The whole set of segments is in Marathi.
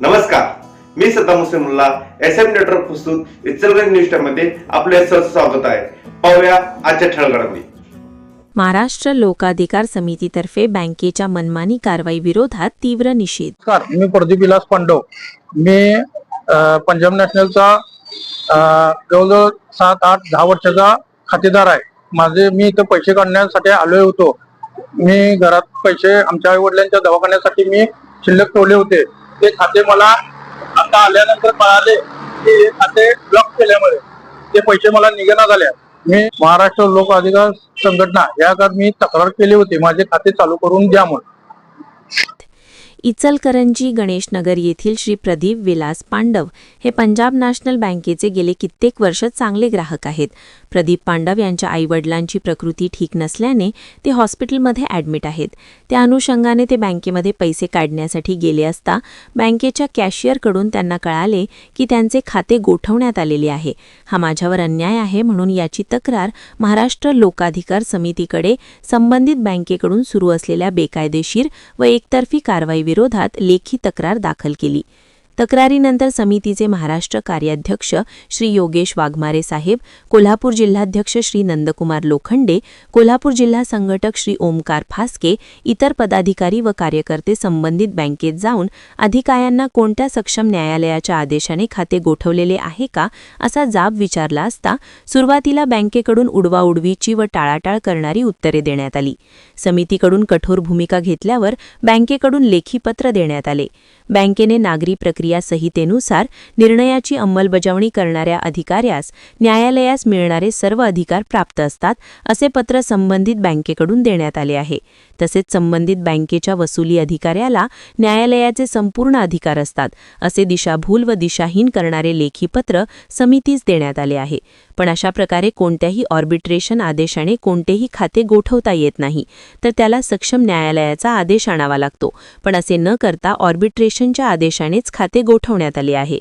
नमस्कार. मी Saddam Hussain Mulla S M network प्रस्तुत इचलगंज न्यूजमध्ये आपले स्वागत आहे. पाहूया आजच्या ठळघडामोडी महाराष्ट्र लोकाधिकार समितीतर्फे बँकेच्या मनमानी कारवाई विरोधात तीव्र निषेध. मी प्रदीप विलास पांडव. मी पंजाब नॅशनलचा जवळजवळ सात आठ दहा वर्षाचा खातेदार आहे. माझे मी इथं पैसे काढण्यासाठी आलोय होतो. मी घरात पैसे आमच्या आई वडिलांच्या दवाखान्यासाठी मी शिल्लक ठेवले होते. ते खाते मला आता आल्यानंतर कळाले की हे खाते ब्लॉक केल्यामुळे. ते पैसे मला निघेना झाले. मी महाराष्ट्र लोक अधिकार संघटना याकडे मी तक्रार केली होती. माझे खाते चालू करून द्या म्हणून. इचलकरंजी गणेशनगर येथील श्री प्रदीप विलास पांडव हे पंजाब नॅशनल बँकेचे गेले कित्येक वर्ष चांगले ग्राहक आहेत. प्रदीप पांडव यांच्या आईवडिलांची प्रकृती ठीक नसल्याने ते हॉस्पिटलमध्ये ॲडमिट आहेत. त्या अनुषंगाने ते बँकेमध्ये पैसे काढण्यासाठी गेले असता बँकेच्या कॅशियरकडून त्यांना कळाले की त्यांचे खाते गोठवण्यात आलेले आहे. हा माझ्यावर अन्याय आहे म्हणून याची तक्रार महाराष्ट्र लोकाधिकार समितीकडे संबंधित बँकेकडून सुरू असलेल्या बेकायदेशीर व एकतर्फी कारवाईविरोधात लेखी तक्रार दाखल केली. तक्रारीनंतर समितीचे महाराष्ट्र कार्याध्यक्ष श्री योगेश वाघमारे साहेब कोल्हापूर जिल्हाध्यक्ष श्री नंदकुमार लोखंडे कोल्हापूर जिल्हा संघटक श्री ओमकार फास्के इतर पदाधिकारी व कार्यकर्ते संबंधित बँकेत जाऊन अधिकाऱ्यांना कोणत्या सक्षम न्यायालयाच्या आदेशाने खाते गोठवलेले आहे का असा जाब विचारला असता सुरुवातीला बँकेकडून उडवाउडवीची व टाळाटाळ करणारी उत्तरे देण्यात आली. समितीकडून कठोर भूमिका घेतल्यावर बँकेकडून लेखी पत्र देण्यात आले. बँकेने नागरी प्रक्रिया संहितेनुसार निर्णयाची अंमलबजावणी करणाऱ्या अधिकाऱ्यास न्यायालयास मिळणारे सर्व अधिकार प्राप्त असतात असे पत्र संबंधित बँकेकडून देण्यात आले आहे. तसेच संबंधित बँकेच्या वसुली अधिकाऱ्याला न्यायालयाचे संपूर्ण अधिकार असतात असे दिशाभूल व दिशाहीन करणारे लेखी पत्र समितीस देण्यात आले आहे. पण अशा प्रकारे कोणत्याही ऑर्बिट्रेशन आदेशाने कोणतेही खाते गोठवता येत नाही तर त्याला सक्षम न्यायालयाचा आदेश आणावा लागतो. पण असे न करता ऑर्बिट्रेशन ऑर्बिट्रेशनच्या आदेशानेच खाते गोठवण्यात आले आहे.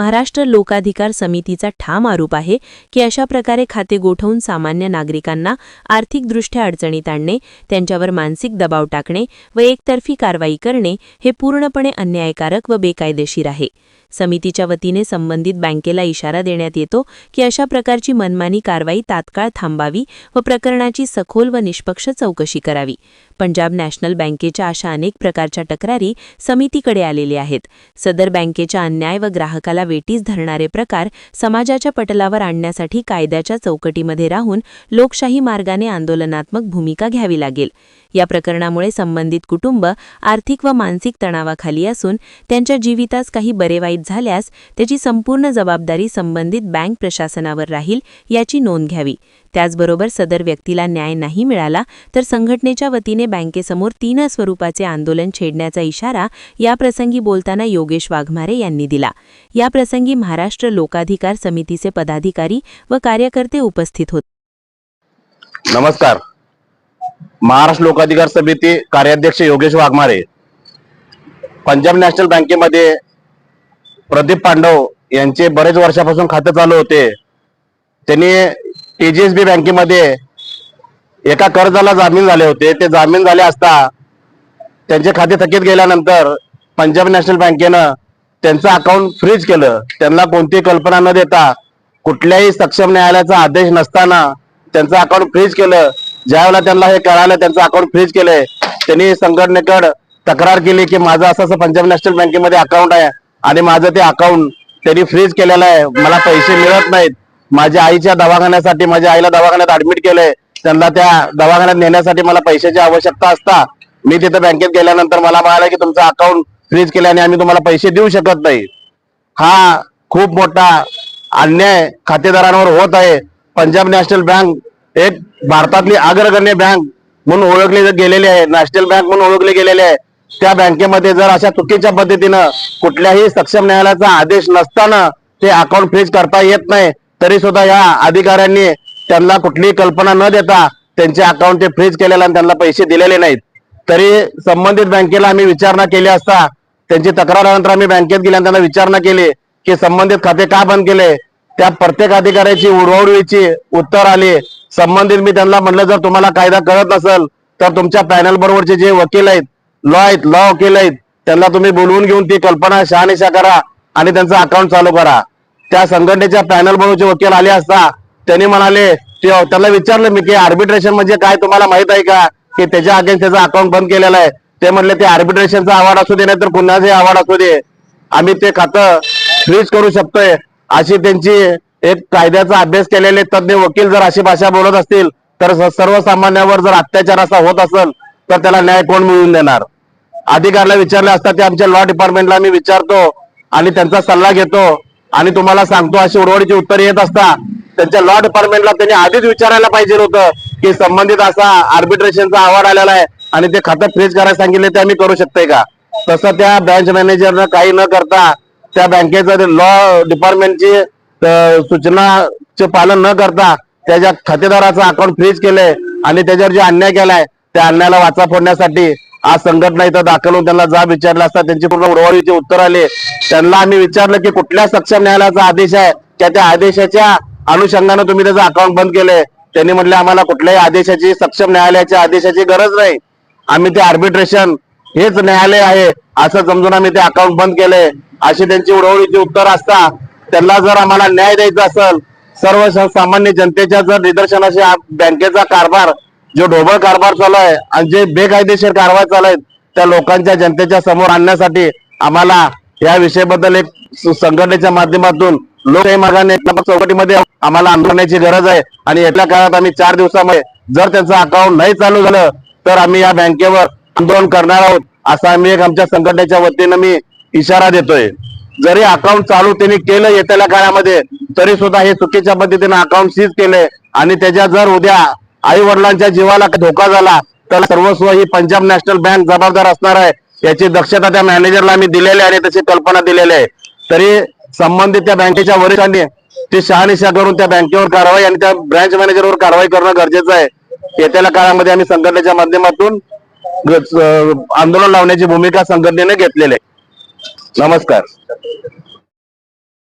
महाराष्ट्र लोकाधिकार समितीचा ठाम आरोप आहे की अशा प्रकारे खाते गोठवून सामान्य नागरिकांना आर्थिकदृष्ट्या अडचणीत आणणे त्यांच्यावर मानसिक दबाव टाकणे व एकतर्फी कारवाई करणे हे पूर्णपणे अन्यायकारक व बेकायदेशीर आहे. समितीच्या वतीने संबंधित बँकेला इशारा देण्यात येतो की अशा प्रकारची मनमानी कारवाई तात्काळ थांबावी व प्रकरणाची सखोल व निष्पक्ष चौकशी करावी. पंजाब नॅशनल बँकेच्या अशा अनेक प्रकारच्या तक्रारी समितीकडे आलेल्या आहेत. सदर बँकेच्या अन्याय व ग्राहकाला वेटीस धरणारे प्रकार समाजाच्या पटलावर आणण्यासाठी कायद्याच्या चौकटीमध्ये राहून लोकशाही मार्गाने आंदोलनात्मक भूमिका घ्यावी लागेल. या प्रकरणामुळे संबंधित कुटुंब आर्थिक व मानसिक तणावाखाली असून त्यांच्या जीवितास काही बरेवाईट झाल्यास त्याची संपूर्ण जबाबदारी संबंधित बँक प्रशासनावर राहील याची नोंद घ्यावी. त्याचबरोबर सदर व्यक्तीला न्याय नाही मिळाला तर संघटनेच्या वतीने बँकेसमोर तीन स्वरूपाचे आंदोलन छेडण्याचा इशारा याप्रसंगी बोलताना योगेश वाघमारे यांनी दिला. याप्रसंगी महाराष्ट्र लोकाधिकार समितीचे पदाधिकारी व कार्यकर्ते उपस्थित होते. नमस्कार. महाराष्ट्र लोकाधिकार समिती कार्याध्यक्ष योगेश वाघमारे पंजाब नॅशनल बँकेमध्ये प्रदीप पांडव यांचे बरेच वर्षापासून खाते चालू होते. त्यांनी टीजीएसबी बँकेमध्ये एका कर्जाला जामीन झाले होते. ते जामीन झाले असता त्यांचे खाते थकीत गेल्यानंतर पंजाब नॅशनल बँकेनं त्यांचं अकाउंट फ्रीज केलं. त्यांना कोणतीही कल्पना न देता कुठल्याही सक्षम न्यायालयाचा आदेश नसताना त्यांचं अकाउंट फ्रीज केलं. ज्यावेळेला त्यांना हे कळालं त्यांचं अकाउंट फ्रीज केलंय त्यांनी संघटनेकडे तक्रार केली की माझं असं असं पंजाब नॅशनल बँकेमध्ये अकाउंट आहे आणि माझं ते अकाउंट त्यांनी फ्रीज केलेलं आहे. मला पैसे मिळत नाहीत. माझ्या आईच्या दवाखान्यासाठी माझ्या आईला दवाखान्यात ऍडमिट केलंय. त्यांना त्या दवाखान्यात नेण्यासाठी मला पैशाची आवश्यकता असता. मी तिथे बँकेत गेल्यानंतर मला म्हणाला की तुमचं अकाउंट फ्रीज केल्याने आम्ही तुम्हाला पैसे देऊ शकत नाही. हा खूप मोठा अन्याय खातेदारांवर होत आहे. पंजाब नॅशनल बँक एक भारतातली अग्रगण्य बँक म्हणून ओळखली गेलेली आहे नॅशनल बँक म्हणून ओळखली गेलेली आहे. त्या बँकेमध्ये जर अशा चुकीच्या पद्धतीनं कुठल्याही सक्षम न्यायालयाचा आदेश नसताना ते अकाउंट फ्रीज करता येत नाही तरी सुद्धा या अधिकाऱ्यांनी त्यांना कुठलीही कल्पना न देता त्यांचे अकाउंट ते फ्रीज केलेले आणि त्यांना पैसे दिलेले नाहीत. तरी संबंधित बँकेला आम्ही विचारणा केली असता त्यांची तक्रारानंतर आम्ही बँकेत गेल्यानंतर आणि त्यांना विचारणा केली की संबंधित खाते का बंद केले? त्या प्रत्येक अधिकाऱ्याची उडवडवीची उत्तर आली. संबंधित मी त्यांना म्हणलं जर तुम्हाला कायदा कळत नसेल तर तुमच्या पॅनल बरोबरचे जे वकील आहेत लॉ आहेत लॉ वकील आहेत त्यांना तुम्ही बोलवून घेऊन ती कल्पना शहानिशा करा आणि त्यांचं अकाउंट चालू करा. त्या संघटनेच्या पॅनल बरोबरचे वकील आले असता त्यांनी म्हणाले त्याला विचारलं मी की आर्बिट्रेशन म्हणजे काय? तुम्हाला माहीत आहे का? की त्याच्या अगेन्स्ट त्याचं अकाउंट बंद केलेलं आहे. ते म्हटले ते आर्बिट्रेशनचा अवॉर्ड असू दे नाही तर कुणाचाही अवॉर्ड असू दे आम्ही ते खातं फ्रीज करू शकतोय. अशी त्यांची एक कायद्याचा अभ्यास केलेले तज्ञ वकील जर अशी भाषा बोलत असतील तर सर्वसामान्यावर जर अत्याचार असा होत असेल तर त्याला न्याय कोण मिळवून देणार? अधिकाऱ्याला विचारले असता ते आमच्या लॉ डिपार्टमेंटला मी विचारतो आणि त्यांचा सल्ला घेतो आणि तुम्हाला सांगतो अशी उडवडीची उत्तर येत असता त्यांच्या लॉ डिपार्टमेंटला त्यांनी आधीच विचारायला पाहिजे होतं की संबंधित असा आर्बिट्रेशनचा अहवाल आलेला आहे आणि ते खातं फ्रीज करायला सांगितले ते आम्ही करू शकतोय का? तसं त्या ब्रँच मॅनेजरनं काही न करता त्या बँकेचं लॉ डिपार्टमेंटची सूचनाचे पालन न करता त्याच्या खातेदाराचं अकाउंट फ्रीज केलंय आणि त्याच्यावर जे अन्याय केलाय त्या अन्यायाला वाचा फोडण्यासाठी आज संघटना इथं दाखल होऊन त्यांना जाब विचारला असता. त्यांची पूर्ण उडवडीचे उत्तर आले. त्यांना आम्ही विचारलं की कुठल्या सक्षम न्यायालयाचा आदेश आहे? त्या त्या आदेशाच्या अनुषंगानं तुम्ही त्याचं अकाउंट बंद केलंय. त्यांनी म्हटलं आम्हाला कुठल्याही आदेशाची सक्षम न्यायालयाच्या आदेशाची गरज नाही. आम्ही ते आर्बिट्रेशन हेच न्यायालय आहे. असं समजून आम्ही ते अकाउंट बंद केले अशी त्यांची उडवळीचे उत्तर असता त्यांना जर आम्हाला न्याय द्यायचा असेल सर्व सामान्य जनतेच्या जर निदर्शनाशी बँकेचा कारभार जो ढोबळ कारभार चालू आहे आणि जे बेकायदेशीर कारभार चालू आहेत त्या लोकांच्या जनतेच्या समोर आणण्यासाठी आम्हाला या विषयाबद्दल एक संघटनेच्या माध्यमातून लोकशाही मार्गाने चौकटीमध्ये आम्हाला आंदोलनाची गरज आहे. आणि येत्या काळात आम्ही चार दिवसामध्ये जर त्यांचं अकाउंट नाही चालू झालं तर आम्ही या बँकेवर आंदोलन करणार आहोत असा आम्ही एक आमच्या संघटनेच्या वतीनं मी इशारा देतोय. जरी अकाउंट चालू त्यांनी केलं येत्या काळामध्ये तरी सुद्धा हे चुकीच्या पद्धतीने अकाउंट सीज केले आणि त्याच्या जर उद्या आई वडिलांच्या जीवाला धोका झाला तर सर्वस्व ही पंजाब नॅशनल बँक जबाबदार असणार आहे. याची दक्षता त्या मॅनेजरला आम्ही दिलेली आहे आणि तशी कल्पना दिलेली आहे. तरी संबंधित त्या बँकेच्या वरिष्ठांनी ती शहानिशा करून त्या बँकेवर कारवाई आणि त्या ब्रँच मॅनेजरवर कारवाई करणं गरजेचं आहे. येत्या काळामध्ये आम्ही संघटनेच्या माध्यमातून आंदोलन लावण्याची भूमिका संघटनेने घेतलेली आहे. नमस्कार